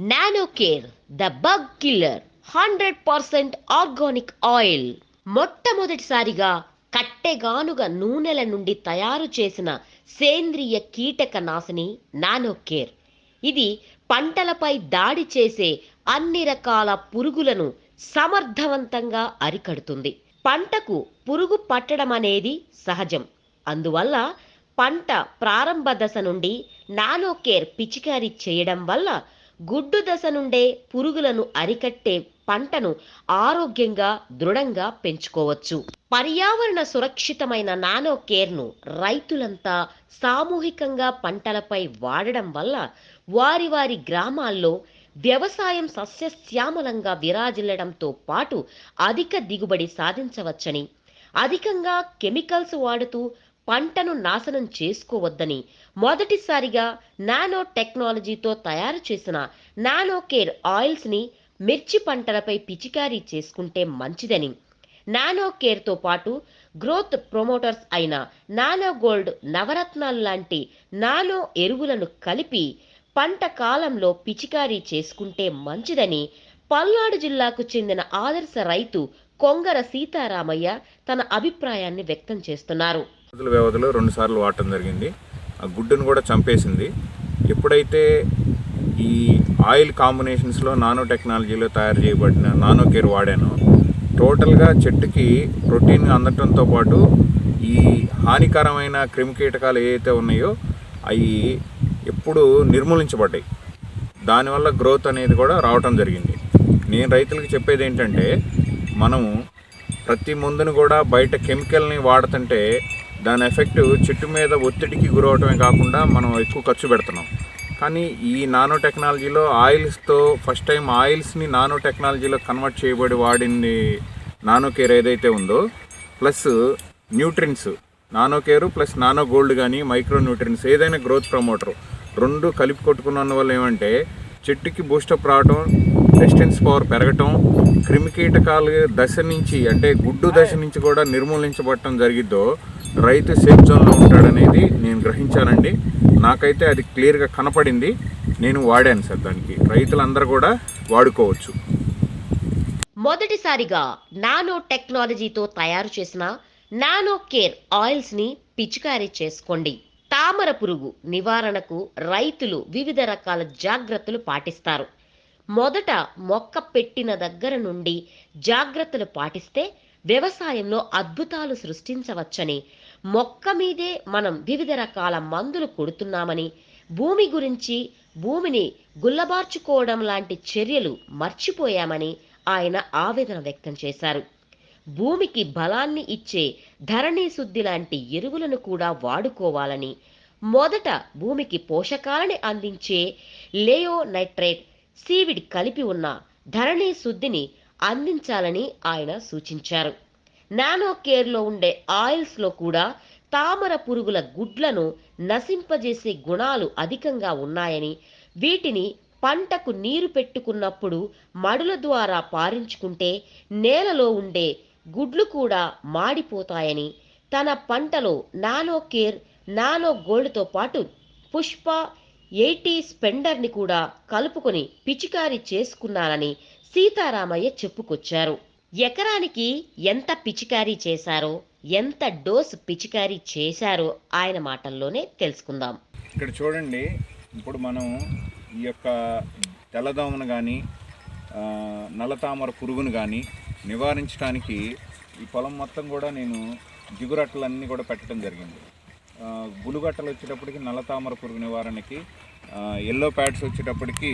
Nano care the bug killer hundred percent organic oil మొట్టమొదటిసారిగా కట్టెగానుగ నూనెల నుండి తయారు చేసిన సేంద్రియ కీటక నాశిని నానోకేర్ ఇది పంటలపై దాడి చేసే అన్ని రకాల పురుగులను సమర్థవంతంగా అరికడుతుంది. పంటకు పురుగు పట్టడం అనేది సహజం. అందువల్ల పంట ప్రారంభ దశ నుండి నానోకేర్ పిచికారీ చేయడం వల్ల గుడ్డు దశ నుండే పురుగులను అరికట్టే పంటను ఆరోగ్యంగా దృఢంగా పెంచుకోవచ్చు. పర్యావరణ సురక్షితమైన నానో కేర్ను రైతులంతా సామూహికంగా పంటలపై వాడడం వల్ల వారి వారి గ్రామాల్లో వ్యవసాయం సస్యశ్యామలంగా విరాజిల్లడంతో పాటు అధిక దిగుబడి సాధించవచ్చని అధికంగా కెమికల్స్ వాడుతూ పంటను నాశనం చేసుకోవద్దని మొదటిసారిగా నానో టెక్నాలజీతో తయారు చేసిన నానో కేర్ ఆయిల్స్ని మిర్చి పంటలపై పిచికారీ చేసుకుంటే మంచిదని. నానో కేర్తో పాటు గ్రోత్ ప్రమోటర్స్ అయిన నానో గోల్డ్ నవరత్నాలు లాంటి నానో ఎరువులను కలిపి పంట కాలంలో పిచికారీ చేసుకుంటే మంచిదని పల్నాడు జిల్లాకు చెందిన ఆదర్శ రైతు కొంగర సీతారామయ్య తన అభిప్రాయాన్ని వ్యక్తం చేస్తున్నారు. రోజుల వ్యవధిలో రెండుసార్లు వాడటం జరిగింది. ఆ గుడ్డును కూడా చంపేసింది. ఎప్పుడైతే ఈ ఆయిల్ కాంబినేషన్స్లో నానో టెక్నాలజీలో తయారు చేయబడిన నానో కేర్ వాడానో టోటల్గా చెట్టుకి ప్రోటీన్ అందటంతో పాటు ఈ హానికరమైన క్రిమికీటకాలు ఏవైతే ఉన్నాయో అవి ఎప్పుడు నిర్మూలించబడ్డాయి. దానివల్ల గ్రోత్ అనేది కూడా రావటం జరిగింది. నేను రైతులకు చెప్పేది ఏంటంటే మనము ప్రతి మందును కూడా బయట కెమికల్ని వాడుతుంటే దాని ఎఫెక్ట్ చెట్టు మీద ఒత్తిడికి గురవటమే కాకుండా మనం ఎక్కువ ఖర్చు పెడుతున్నాం. కానీ ఈ నానో టెక్నాలజీలో ఆయిల్స్తో ఫస్ట్ టైం ఆయిల్స్ని నానో టెక్నాలజీలో కన్వర్ట్ చేయబడి వాడింది నానో కేర్ ఏదైతే ఉందో plus nutrients. Nano care plus nano gold కానీ మైక్రో న్యూట్రిన్స్ ఏదైనా గ్రోత్ ప్రమోటర్. రెండు కలిపి కొట్టుకున్న వల్ల ఏమంటే చెట్టుకి బూస్టప్ రావటం రెసిస్టెన్స్ పవర్ పెరగటం క్రిమికీటకాలు దశ నుంచి అంటే గుడ్డు దశ నుంచి కూడా నిర్మూలించబడటం జరిగిద్దో రైతు సేఫ్ జోన్లో ఉంటాడనేది నేను గ్రహించానండి. నాకైతే అది క్లియర్గా కనపడింది. నేను వాడాను సార్ దానికి. రైతులందరూ కూడా వాడుకోవచ్చు. మొదటిసారిగా నానో టెక్నాలజీతో తయారు చేసిన నానో కేర్ ఆయిల్స్ని పిచికారీ చేసుకోండి. తామర పురుగు నివారణకు రైతులు వివిధ రకాల జాగ్రత్తలు పాటిస్తారు. మొదట మొక్క పెట్టిన దగ్గర నుండి జాగ్రత్తలు పాటిస్తే వ్యవసాయంలో అద్భుతాలు సృష్టించవచ్చని మొక్క మీదే మనం వివిధ రకాల మందులు కొడుతున్నామని భూమి గురించి భూమిని గుల్లబార్చుకోవడం లాంటి చర్యలు మర్చిపోయామని ఆయన ఆవేదన వ్యక్తం చేశారు. భూమికి బలాన్ని ఇచ్చే ధరణి శుద్ధి లాంటి ఎరువులను కూడా వాడుకోవాలని మొదట భూమికి పోషకాలని అందించే లేయో నైట్రేట్ సీవిడ్ కలిపి ఉన్న ధరణి శుద్ధిని అందించాలని ఆయన సూచించారు. నానో కేర్లో ఉండే ఆయిల్స్లో కూడా తామర పురుగుల గుడ్లను నశింపజేసే గుణాలు అధికంగా ఉన్నాయని వీటిని పంటకు నీరు పెట్టుకున్నప్పుడు మడుల ద్వారా పారించుకుంటే నేలలో ఉండే గుడ్లు కూడా మాడిపోతాయని తన పంటలో నానో కేర్ నానో గోల్డ్తో పాటు పుష్ప ఎయిటీ స్పెండర్ని కూడా కలుపుకొని పిచికారి చేసుకున్నానని సీతారామయ్య చెప్పుకొచ్చారు. ఎకరానికి ఎంత పిచికారీ చేశారో ఎంత డోస్ పిచికారీ చేశారో ఆయన మాటల్లోనే తెలుసుకుందాం. ఇక్కడ చూడండి ఇప్పుడు మనం ఈ యొక్క తెల్లదోమను కానీ నల్లతామర పురుగును కానీ నివారించడానికి ఈ పొలం మొత్తం కూడా నేను జిగురట్టలన్నీ కూడా పెట్టడం జరిగింది. గులుగట్టలు వచ్చేటప్పటికి నల్లతామర పురుగు నివారణకి ఎల్లో ప్యాడ్స్ వచ్చేటప్పటికి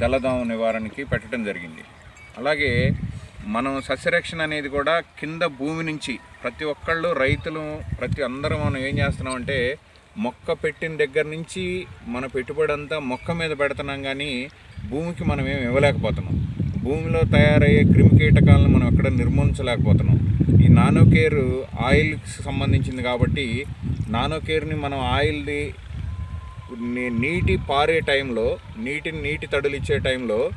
తెల్లదోమ నివారణకి పెట్టడం జరిగింది. అలాగే మనం సస్యరక్షణ అనేది కూడా కింద భూమి నుంచి ప్రతి ఒక్కళ్ళు రైతులు ప్రతి అందరం మనం ఏం చేస్తున్నామంటే మొక్క పెట్టిన దగ్గర నుంచి మన పెట్టుబడి అంతా మొక్క మీద పెడుతున్నాం కానీ భూమికి మనం ఏమి ఇవ్వలేకపోతున్నాం. భూమిలో తయారయ్యే క్రిమి కీటకాలను మనం ఎక్కడ నిర్మూలించలేకపోతున్నాం. ఈ నానో కేర్ ఆయిల్కి సంబంధించింది కాబట్టి నానో కేర్ని మనం ఆయిల్ది నీటి పారే టైంలో నీటిని నీటి తడులు ఇచ్చే టైంలో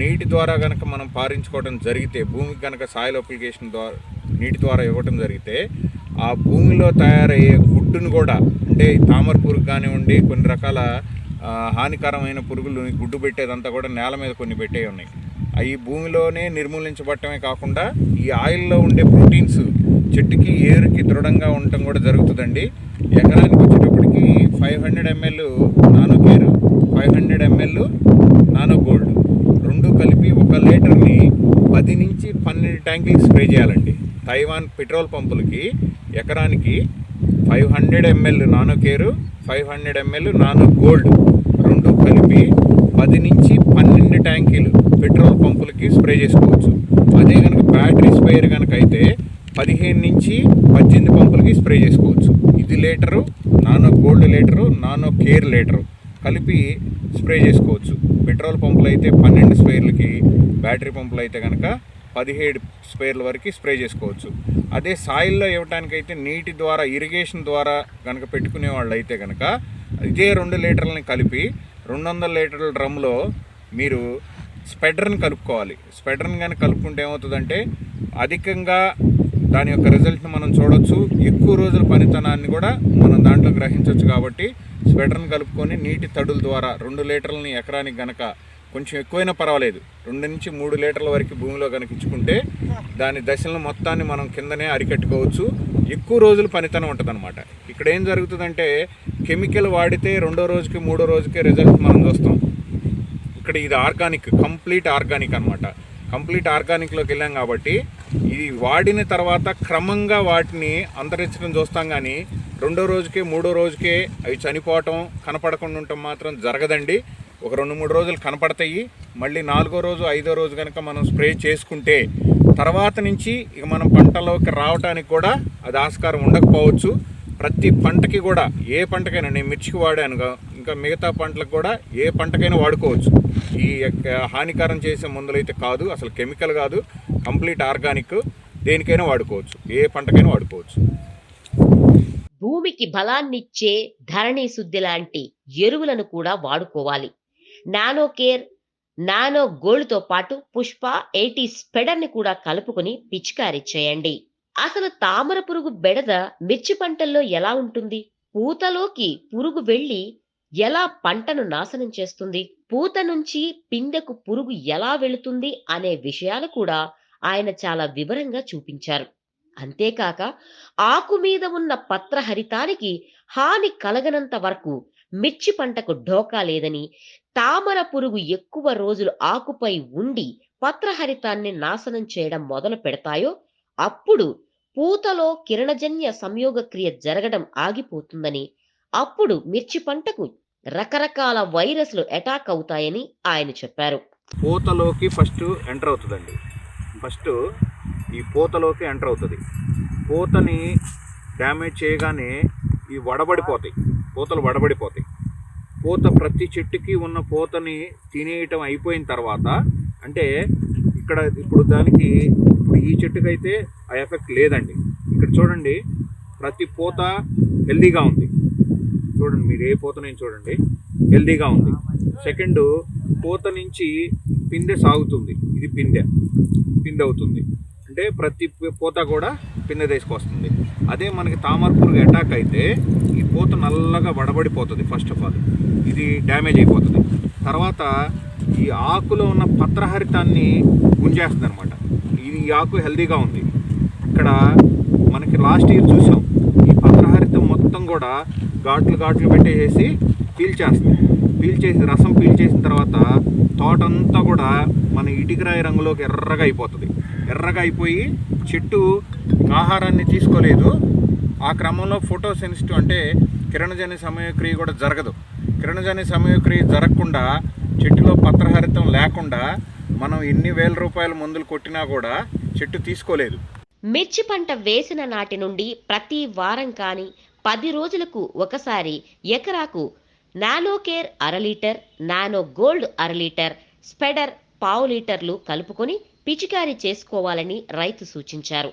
నీటి ద్వారా కనుక మనం పారించుకోవడం జరిగితే భూమికి కనుక సాయిల్ అప్లికేషన్ ద్వారా నీటి ద్వారా ఇవ్వటం జరిగితే ఆ భూమిలో తయారయ్యే గుడ్డును కూడా అంటే తామర పురుగు కానివ్వండి కొన్ని రకాల హానికరమైన పురుగులు గుడ్డు పెట్టేదంతా కూడా నేల మీద కొన్ని పెట్టే ఉన్నాయి. అవి భూమిలోనే నిర్మూలించబడటమే కాకుండా ఈ ఆయిల్లో ఉండే ప్రోటీన్స్ చెట్టుకి ఏరుకి దృఢంగా ఉండటం కూడా జరుగుతుందండి. ఎకరానికి five hundred ML nano care five hundred ML nano gold. రెండు కలిపి ఒక లీటర్ని పది నుంచి పన్నెండు ట్యాంకులకి స్ప్రే చేయాలండి. తైవాన్ పెట్రోల్ పంపులకి ఎకరానికి five hundred ML nano care five hundred ML nano gold. రెండు కలిపి పది నుంచి పన్నెండు ట్యాంకీలు పెట్రోల్ పంపులకి స్ప్రే చేసుకోవచ్చు. అదే కనుక బ్యాటరీ స్ప్రేయర్ కనుక అయితే పదిహేను నుంచి పద్దెనిమిది పంపులకి స్ప్రే చేసుకోవచ్చు. పది litre nano gold litre nano care litre. కలిపి స్ప్రే చేసుకోవచ్చు. పెట్రోల్ పంపులు అయితే పన్నెండు స్పేర్లకి బ్యాటరీ పంపులు అయితే కనుక పదిహేడు స్పేర్ల వరకు స్ప్రే చేసుకోవచ్చు. అదే సాయిల్లో ఇవ్వటానికైతే నీటి ద్వారా ఇరిగేషన్ ద్వారా కనుక పెట్టుకునే వాళ్ళు అయితే కనుక ఇదే రెండు లీటర్లని కలిపి రెండు వందల లీటర్ల డ్రమ్లో మీరు స్పెడర్ని కలుపుకోవాలి. స్పెడర్ని కానీ కలుపుకుంటే ఏమవుతుందంటే అధికంగా దాని యొక్క రిజల్ట్ని మనం చూడొచ్చు. ఎక్కువ రోజుల పనితనాన్ని కూడా మనం దాంట్లో గ్రహించవచ్చు కాబట్టి స్వెటర్ని కలుపుకొని నీటి తడుల ద్వారా రెండు లీటర్లని ఎకరానికి గనక కొంచెం ఎక్కువైనా పర్వాలేదు. రెండు నుంచి మూడు లీటర్ల వరకు భూమిలో కనిపించుకుంటే దాని దశలను మొత్తాన్ని మనం కిందనే అరికట్టుకోవచ్చు. ఎక్కువ రోజులు పనితనం ఉంటుందన్నమాట. ఇక్కడ ఏం జరుగుతుందంటే కెమికల్ వాడితే రెండో రోజుకి మూడో రోజుకి రిజల్ట్ మనం చూస్తాం. ఇక్కడ ఇది ఆర్గానిక్ కంప్లీట్ ఆర్గానిక్ అనమాట కంప్లీట్ ఆర్గానిక్లోకి వెళ్ళాం కాబట్టి ఇది వాడిన తర్వాత క్రమంగా వాటిని అంతరించడం చూస్తాం కానీ రెండో రోజుకే మూడో రోజుకే అవి చనిపోవటం కనపడకుండా ఉండటం మాత్రం జరగదండి. ఒక రెండు మూడు రోజులు కనపడతాయి. మళ్ళీ నాలుగో రోజు ఐదో రోజు కనుక మనం స్ప్రే చేసుకుంటే తర్వాత నుంచి ఇక మనం పంటలోకి రావడానికి కూడా అది ఆస్కారం ఉండకపోవచ్చు. ప్రతి పంటకి కూడా ఏ పంటకైనా నేను మిర్చికి వాడాను ఇంకా మిగతా పంటలకు కూడా ఏ పంటకైనా వాడుకోవచ్చు. ఈ యొక్క హానికరం చేసే మందులైతే కాదు అసలు కెమికల్ కాదు. కంప్లీట్ ఆర్గానిక్ దేనికైనా వాడుకోవచ్చు. ఏ పంటకైనా వాడుకోవచ్చు. భూమికి బలాన్నిచ్చే ధరణి శుద్ధి లాంటి ఎరువులను కూడా వాడుకోవాలి. నానో కేర్ నానో గోల్డ్తో పాటు పుష్ప ఎయిటీ స్పెడర్ని కూడా కలుపుకొని పిచికారీ చేయండి. అసలు తామర పురుగు బెడద మిర్చి పంటల్లో ఎలా ఉంటుంది? పూతలోకి పురుగు వెళ్ళి ఎలా పంటను నాశనం చేస్తుంది? పూత నుంచి పిందెకు పురుగు ఎలా వెళుతుంది? అనే విషయాలు కూడా ఆయన చాలా వివరంగా చూపించారు. అంతేకాక ఆకు మీద ఉన్న పత్రహరితానికి హాని కలగనంత వరకు మిర్చి పంటకు ఢోకా లేదని తామర పురుగు ఎక్కువ రోజులు ఆకుపై ఉండి పత్రహరితాన్ని నాశనం చేయడం మొదలు పెడతాయో అప్పుడు పూతలో కిరణజన్య సంయోగక్రియ జరగడం ఆగిపోతుందని అప్పుడు మిర్చి పంటకు రకరకాల వైరస్లు అటాక్ అవుతాయని ఆయన చెప్పారు. పూతలోకి ఫస్ట్ ఎంటర్ అవుతుందండి. ఫస్ట్ ఈ పూతలోకి ఎంటర్ అవుతుంది. పూతని డ్యామేజ్ చేయగానే ఈ వడబడిపోతాయి. పూతలు వడబడిపోతాయి. పూత ప్రతి చెట్టుకి ఉన్న పూతని తినేయటం అయిపోయిన తర్వాత అంటే ఇక్కడ ఇప్పుడు దానికి ఇప్పుడు ఈ చెట్టుకైతే ఆ ఎఫెక్ట్ లేదండి. ఇక్కడ చూడండి ప్రతి పూత హెల్దీగా ఉంది. చూడండి మీరు ఏ పూత నేను చూడండి హెల్దీగా ఉంది. సెకండ్ పూత నుంచి పిందె సాగుతుంది. ఇది పిందె. పిండి అవుతుంది. అంటే ప్రతి పూత కూడా పిండి తీసుకొస్తుంది. అదే మనకి తామర పురుగు అటాక్ అయితే ఈ పూత నల్లగా వడబడిపోతుంది ఫస్ట్ ఆఫ్ ఆల్ ఇది డ్యామేజ్ అయిపోతుంది. తర్వాత ఈ ఆకులో ఉన్న పత్రహరితాన్ని గుంజేస్తుంది అనమాట ఇది ఈ ఆకు హెల్దీగా ఉంది. ఇక్కడ మనకి లాస్ట్ ఇయర్ చూసాం. ఈ పత్రహరితం మొత్తం కూడా ఘాట్లు ఘాట్లు పెట్టేసేసి పీల్చేస్తుంది. పీల్చేసి రసం పీల్చేసిన తర్వాత తోటంతా కూడా మన ఇటుకరాయి రంగులోకి ఎర్రగా అయిపోతుంది. ఎర్రగా అయిపోయి చెట్టు ఆహారాన్ని తీసుకోలేదు. ఆ క్రమంలో ఫోటో సెన్సిటివ్ అంటే కిరణజని సమయక్రియ కూడా జరగదు. కిరణజని సమయక్రియ జరగకుండా చెట్టులో పత్రహరితం లేకుండా మనం ఎన్ని వేల రూపాయల మందులు కొట్టినా కూడా చెట్టు తీసుకోలేదు. మిర్చి పంట వేసిన నాటి నుండి ప్రతి వారం కానీ పది రోజులకు ఒకసారి ఎకరాకు నానో కేర్ అర లీటర్ నానో గోల్డ్ అర లీటర్ స్పెడర్ పావు లీటర్లు కలుపుకొని పిచికారీ చేసుకోవాలని రైతు సూచించారు.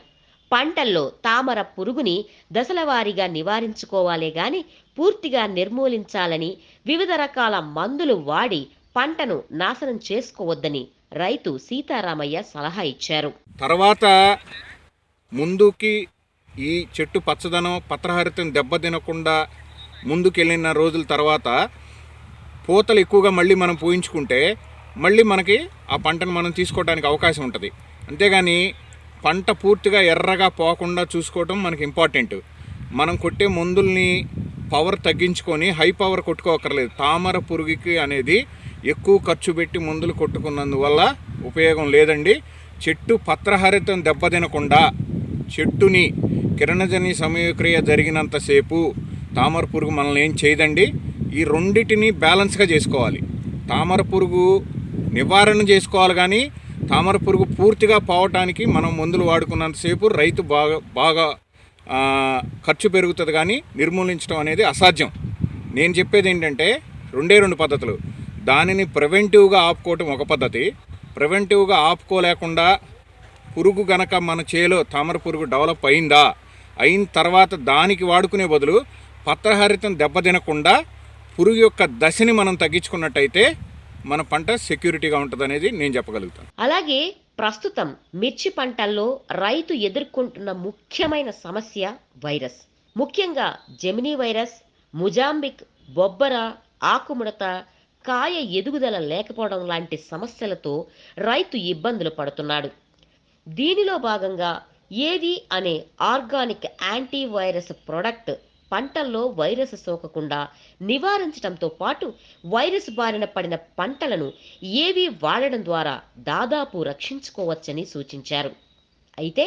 పంటల్లో తామర పురుగుని దశలవారీగా నివారించుకోవాలే గాని పూర్తిగా నిర్మూలించాలని వివిధ రకాల మందులు వాడి పంటను నాశనం చేసుకోవద్దని రైతు సీతారామయ్య సలహా ఇచ్చారు. తర్వాత ముందుకి ఈ చెట్టు పచ్చదనం పత్రహరితం దెబ్బతినకుండా ముందుకెళ్ళిన రోజుల తర్వాత పూతలు ఎక్కువగా మళ్ళీ మనం పూయించుకుంటే మళ్ళీ మనకి ఆ పంటను మనం తీసుకోవడానికి అవకాశం ఉంటుంది. అంతేగాని పంట పూర్తిగా ఎర్రగా పోకుండా చూసుకోవడం మనకి ఇంపార్టెంట్. మనం కొట్టే మందుల్ని పవర్ తగ్గించుకొని హై పవర్ కొట్టుకోకర్లేదు తామర పురుగుకి అనేది ఎక్కువ ఖర్చు పెట్టి మందులు కొట్టుకున్నందువల్ల ఉపయోగం లేదండి. చెట్టు పత్రహరితం దెబ్బతినకుండా చెట్టుని కిరణజని సమయక్రియ జరిగినంతసేపు తామర పురుగు మనల్ని ఏం చేయదండి? ఈ రెండిటిని బ్యాలెన్స్గా చేసుకోవాలి. తామర పురుగు నివారణ చేసుకోవాలి కానీ తామర పురుగు పూర్తిగా పోవటానికి మనం మందులు వాడుకున్నంతసేపు రైతు బాగా బాగా ఖర్చు పెరుగుతుంది కానీ నిర్మూలించడం అనేది అసాధ్యం. నేను చెప్పేది ఏంటంటే రెండే రెండు పద్ధతులు. దానిని ప్రివెంటివ్గా ఆపుకోవటం ఒక పద్ధతి. ప్రివెంటివ్గా ఆపుకోలేకుండా పురుగు గనక మన చేలో తామర పురుగు డెవలప్ అయిందా అయిన తర్వాత దానికి వాడుకునే బదులు పత్రహరితం దెబ్బతినకుండా పురుగు యొక్క దశని మనం తగ్గించుకున్నట్టయితే మన పంట సెక్యూరిటీగా ఉంటుంది అనేది నేను చెప్పగలుగుతాను. అలాగే ప్రస్తుతం మిర్చి పంటల్లో రైతు ఎదుర్కొంటున్న ముఖ్యమైన సమస్య వైరస్. ముఖ్యంగా జెమినీ వైరస్ ముజాంబిక్ బొబ్బర ఆకుముడత కాయ ఎదుగుదల లేకపోవడం లాంటి సమస్యలతో రైతు ఇబ్బందులు పడుతున్నాడు. దీనిలో భాగంగా ఏది అనే ఆర్గానిక్ యాంటీవైరస్ ప్రొడక్ట్ పంటల్లో వైరస్ సోకకుండా నివారించడంతో పాటు వైరస్ బారిన పడిన పంటలను ఏవి వాడడం ద్వారా దాదాపు రక్షించుకోవచ్చని సూచించారు. అయితే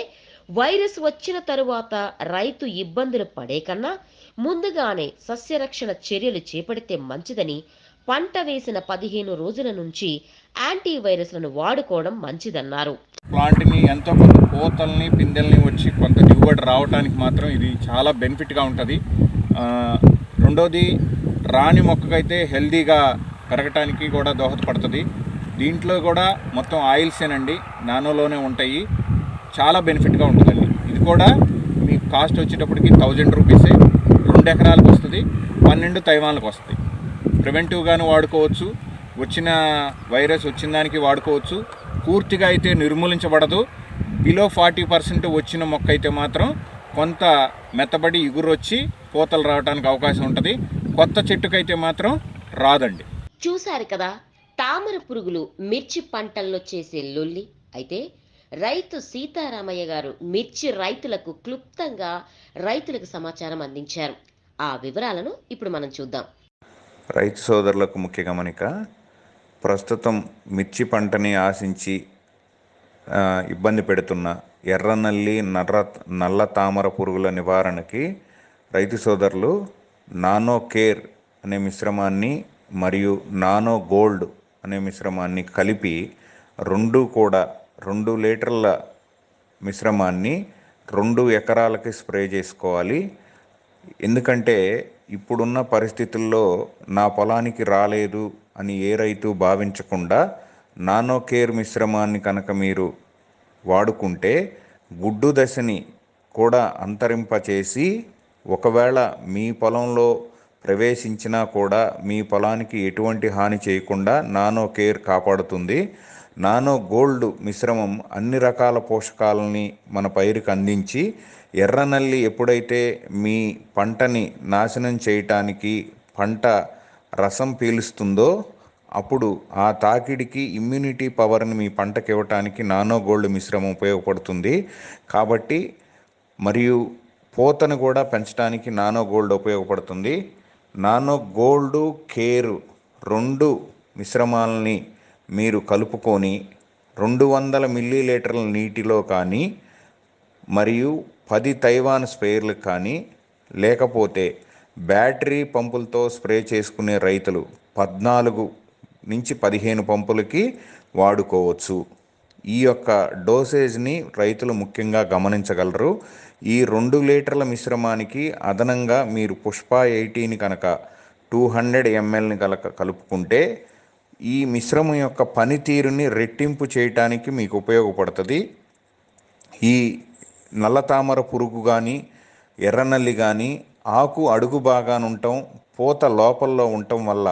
వైరస్ వచ్చిన తరువాత రైతు ఇబ్బందులు పడే కన్నా ముందుగానే సస్యరక్షణ చర్యలు చేపడితే మంచిదని పంట వేసిన పదిహేను రోజుల నుంచి యాంటీవైరస్లను వాడుకోవడం మంచిదన్నారు. ప్లాంట్ని ఎంతో కొంత కోతల్ని పిందెల్ని వచ్చి కొంత దిగుబడి రావడానికి మాత్రం ఇది చాలా బెనిఫిట్గా ఉంటుంది. రెండోది రాణి మొక్కకైతే హెల్దీగా పెరగటానికి కూడా దోహదపడుతుంది. దీంట్లో కూడా మొత్తం ఆయిల్సేనండి నానోలోనే ఉంటాయి. చాలా బెనిఫిట్గా ఉంటుందండి. ఇది కూడా మీకు కాస్ట్ వచ్చేటప్పటికి థౌజండ్ రూపీసే రెండు ఎకరాలకు వస్తుంది పన్నెండు తైవాన్లకు వస్తుంది. ప్రివెంటివ్గాను వాడుకోవచ్చు వచ్చిన వైరస్ వచ్చిన దానికి వాడుకోవచ్చు. పూర్తిగా అయితే నిర్మూలించబడదు. బిలో ఫార్టీ పర్సెంట్ వచ్చిన మొక్క అయితే మాత్రం కొంత మెత్తబడి ఇగురు వచ్చి పూతలు రావడానికి అవకాశం ఉంటుంది. కొత్త చెట్టుకైతే మాత్రం రాదండి. చూశారు కదా తామర పురుగులు మిర్చి పంటల్లో చేసే లొల్లి. అయితే రైతు సీతారామయ్య గారు మిర్చి రైతులకు క్లుప్తంగా రైతులకు సమాచారం అందించారు. ఆ వివరాలను ఇప్పుడు మనం చూద్దాం. రైతు సోదరులకు ముఖ్య గమనిక ప్రస్తుతం మిర్చి పంటని ఆశించి ఇబ్బంది పెడుతున్న ఎర్రనల్లి నర్ర నల్ల తామర పురుగుల నివారణకి రైతు సోదరులు నానో కేర్ అనే మిశ్రమాన్ని మరియు నానో గోల్డ్ అనే మిశ్రమాన్ని కలిపి రెండు కూడా రెండు లీటర్ల మిశ్రమాన్ని రెండు ఎకరాలకి స్ప్రే చేసుకోవాలి. ఎందుకంటే ఇప్పుడున్న పరిస్థితుల్లో నా పొలానికి రాలేదు అని ఏ రైతు భావించకుండా నానో కేర్ మిశ్రమాన్ని కనుక మీరు వాడుకుంటే గుడ్డు దశని కూడా అంతరింపచేసి ఒకవేళ మీ పొలంలో ప్రవేశించినా కూడా మీ పొలానికి ఎటువంటి హాని చేయకుండా నానో కేర్ కాపాడుతుంది. నానో గోల్డ్ మిశ్రమం అన్ని రకాల పోషకాలని మన పైరుకు అందించి ఎర్రనల్లి ఎప్పుడైతే మీ పంటని నాశనం చేయటానికి పంట రసం పీలుస్తుందో అప్పుడు ఆ తాకిడికి ఇమ్యూనిటీ పవర్ని మీ పంటకి ఇవ్వటానికి నానో గోల్డ్ మిశ్రమం ఉపయోగపడుతుంది. కాబట్టి మరియు పూతను కూడా పెంచడానికి నానో గోల్డ్ ఉపయోగపడుతుంది. నానో గోల్డ్ కేరు రెండు మిశ్రమాలని మీరు కలుపుకొని రెండు వందల మిల్లీ లీటర్ల నీటిలో కానీ మరియు పది తైవాన్ స్ప్రేయర్లు కానీ లేకపోతే బ్యాటరీ పంపులతో స్ప్రే చేసుకునే రైతులు పద్నాలుగు నుంచి పదిహేను పంపులకి వాడుకోవచ్చు. ఈ యొక్క డోసేజ్ని రైతులు ముఖ్యంగా గమనించగలరు. ఈ రెండు లీటర్ల మిశ్రమానికి అదనంగా మీరు పుష్ప ఎయిటీని కనుక టూ హండ్రెడ్ ఎంఎల్ని కనుక కలుపుకుంటే ఈ మిశ్రమం యొక్క పనితీరుని రెట్టింపు చేయటానికి మీకు ఉపయోగపడుతుంది. ఈ నల్ల తామర పురుగు కానీ ఎర్రనల్లి కానీ ఆకు అడుగు బాగానుండటం పూత లోపల్లో ఉండటం వల్ల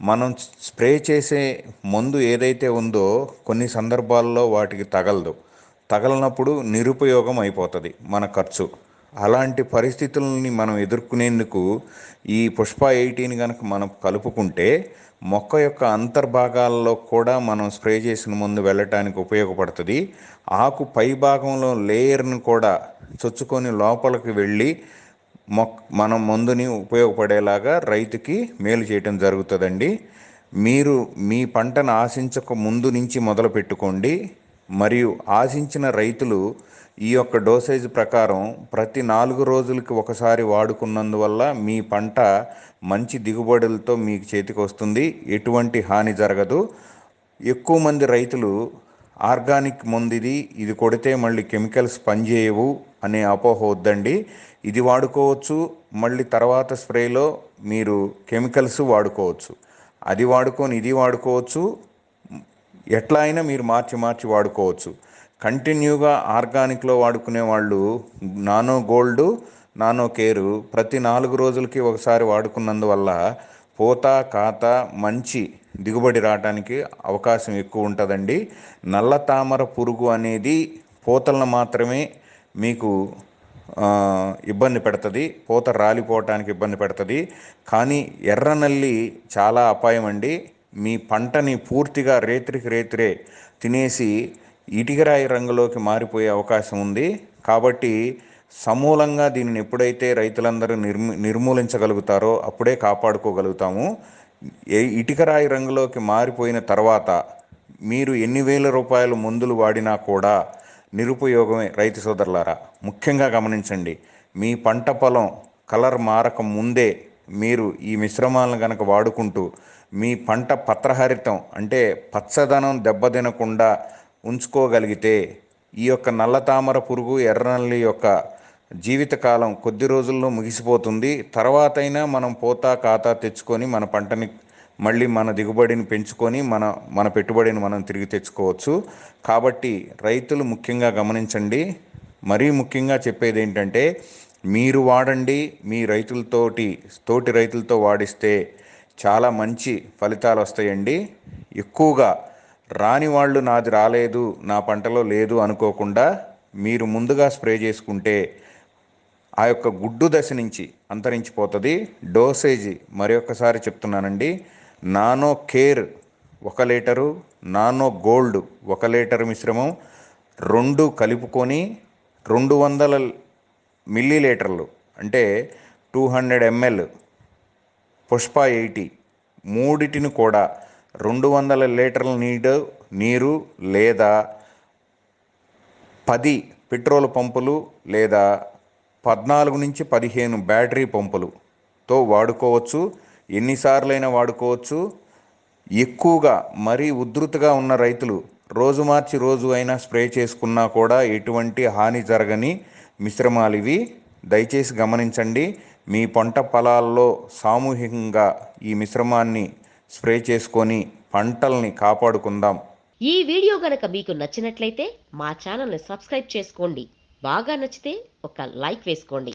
మనం స్ప్రే చేసే మందు ఏదైతే ఉందో కొన్ని సందర్భాల్లో వాటికి తగలదు. తగలనప్పుడు నిరుపయోగం అయిపోతుంది మన ఖర్చు. అలాంటి పరిస్థితులని మనం ఎదుర్కొనేందుకు ఈ పుష్ప ఎయిటీని కనుక మనం కలుపుకుంటే మొక్క యొక్క అంతర్భాగాల్లో కూడా మనం స్ప్రే చేసిన ముందు వెళ్ళటానికి ఉపయోగపడుతుంది. ఆకు పై భాగంలో లేయర్ను కూడా చొచ్చుకొని లోపలికి వెళ్ళి మొక్ మనం మందుని ఉపయోగపడేలాగా రైతుకి మేలు చేయటం జరుగుతుందండి. మీరు మీ పంటను ఆశించక ముందు నుంచి మొదలు పెట్టుకోండి. మరియు ఆశించిన రైతులు ఈ యొక్క డోసేజ్ ప్రకారం ప్రతి నాలుగు రోజులకి ఒకసారి వాడుకున్నందువల్ల మీ పంట మంచి దిగుబడులతో మీకు చేతికి వస్తుంది. ఎటువంటి హాని జరగదు. ఎక్కువ మంది రైతులు ఆర్గానిక్ మందు ఇది ఇది కొడితే మళ్ళీ కెమికల్స్ పనిచేయవు అనే అపోహ వద్దండి. ఇది వాడుకోవచ్చు మళ్ళీ తర్వాత స్ప్రేలో మీరు కెమికల్స్ వాడుకోవచ్చు. అది వాడుకొని ఇది వాడుకోవచ్చు ఎట్లా అయినా మీరు మార్చి మార్చి వాడుకోవచ్చు. కంటిన్యూగా ఆర్గానిక్లో వాడుకునే వాళ్ళు నానో గోల్డ్ నానో కేరు ప్రతి నాలుగు రోజులకి ఒకసారి వాడుకున్నందువల్ల పూత కాత మంచి దిగుబడి రావడానికి అవకాశం ఎక్కువ ఉంటుందండి. నల్ల తామర పురుగు అనేది పూతలను మాత్రమే మీకు ఇబ్బంది పెడుతుంది. పూత రాలిపోవటానికి ఇబ్బంది పెడుతుంది. కానీ ఎర్ర నల్లి చాలా అపాయం అండి. మీ పంటని పూర్తిగా రేత్రికి రేత్రే తినేసి ఇటికరాయి రంగులోకి మారిపోయే అవకాశం ఉంది. కాబట్టి సమూలంగా దీనిని ఎప్పుడైతే రైతులందరూ నిర్మూ నిర్మూలించగలుగుతారో అప్పుడే కాపాడుకోగలుగుతాము. ఇటుకరాయి రంగులోకి మారిపోయిన తర్వాత మీరు ఎన్ని వేల రూపాయలు మందులు వాడినా కూడా నిరుపయోగమే. రైతు సోదరులారా ముఖ్యంగా గమనించండి మీ పంట పొలం కలర్ మారక ముందే మీరు ఈ మిశ్రమాలను కనుక వాడుకుంటూ మీ పంట పత్రహరితం అంటే పచ్చదనం దెబ్బతినకుండా ఉంచుకోగలిగితే ఈ యొక్క నల్ల తామర పురుగు ఎర్రనల్లి యొక్క జీవితకాలం కొద్ది రోజుల్లో ముగిసిపోతుంది. తర్వాత అయినా మనం పోతా ఖాతా తెచ్చుకొని మన పంటని మళ్ళీ మన దిగుబడిని పెంచుకొని మన మన పెట్టుబడిని మనం తిరిగి తెచ్చుకోవచ్చు. కాబట్టి రైతులు ముఖ్యంగా గమనించండి. మరీ ముఖ్యంగా చెప్పేది ఏంటంటే మీరు వాడండి మీ రైతులతోటి తోటి రైతులతో వాడిస్తే చాలా మంచి ఫలితాలు వస్తాయండి. ఎక్కువగా రాని వాళ్ళు నాది రాలేదు నా పంటలో లేదు అనుకోకుండా మీరు ముందుగా స్ప్రే చేసుకుంటే ఆ యొక్క గుడ్డు దశ నుంచి అంతరించిపోతుంది. డోసేజీ మరి చెప్తున్నానండి. నానో కేర్ ఒక లీటరు నానో గోల్డ్ ఒక లీటర్ మిశ్రమం రెండు కలుపుకొని రెండు వందల మిల్లీ లీటర్లు అంటే two hundred ML Pushpa eighty మూడిటిని కూడా రెండు వందల లీటర్ల నీడు నీరు లేదా పది పెట్రోల్ పంపులు లేదా పద్నాలుగు నుంచి పదిహేను బ్యాటరీ పంపులుతో వాడుకోవచ్చు. ఎన్నిసార్లైనా వాడుకోవచ్చు. ఎక్కువగా మరీ ఉధృతగా ఉన్న రైతులు రోజు మార్చి రోజు అయినా స్ప్రే చేసుకున్నా కూడా ఎటువంటి హాని జరగని మిశ్రమాలు ఇవి. దయచేసి గమనించండి మీ పంట పొలాల్లో సామూహికంగా ఈ మిశ్రమాన్ని స్ప్రే చేసుకొని పంటల్ని కాపాడుకుందాం. ఈ వీడియో గనక మీకు నచ్చినట్లయితే మా ఛానల్ని సబ్స్క్రైబ్ చేసుకోండి. బాగా నచ్చితే ఒక లైక్ వేసుకోండి.